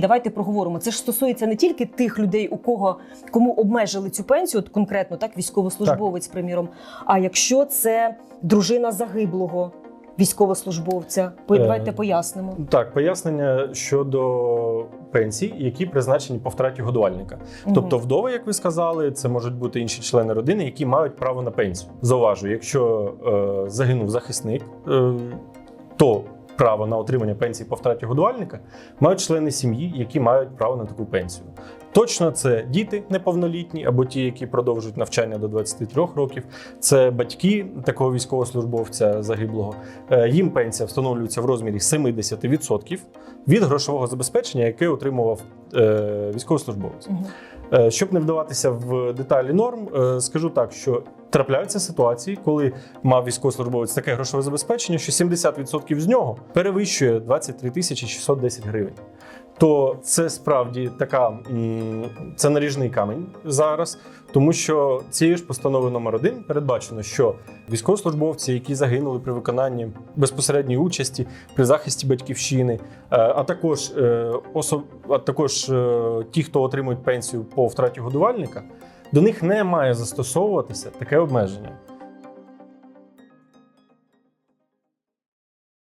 Давайте проговоримо. Це ж стосується не тільки тих людей, у кого кому обмежили цю пенсію, от конкретно так, військовослужбовець, приміром. А якщо це дружина загиблого військовослужбовця, Е, давайте пояснимо. Так, пояснення щодо пенсій, які призначені по втраті годувальника. Мгм. Тобто, вдови, як ви сказали, це можуть бути інші члени родини, які мають право на пенсію. Зауважу, якщо е, загинув захисник, е, то право на отримання пенсії по втраті годувальника мають члени сім'ї, які мають право на таку пенсію. Точно, це діти неповнолітні або ті, які продовжують навчання до 23 років. Це батьки такого військовослужбовця загиблого. Е, Їм пенсія встановлюється в розмірі 70% від грошового забезпечення, яке отримував е, військовослужбовець. Е, Щоб не вдаватися в деталі норм, скажу так, що трапляються ситуації, коли мав військовослужбовець таке грошове забезпечення, що 70% з нього перевищує 23 тисячі 610 гривень. То це справді така це наріжний камінь зараз, тому що цією ж постановою номер 1 передбачено, що військовослужбовці, які загинули при виконанні безпосередньої участі при захисті батьківщини, е, а також е, особ... а також е, ті, хто отримують пенсію по втраті годувальника, до них не має застосовуватися таке обмеження.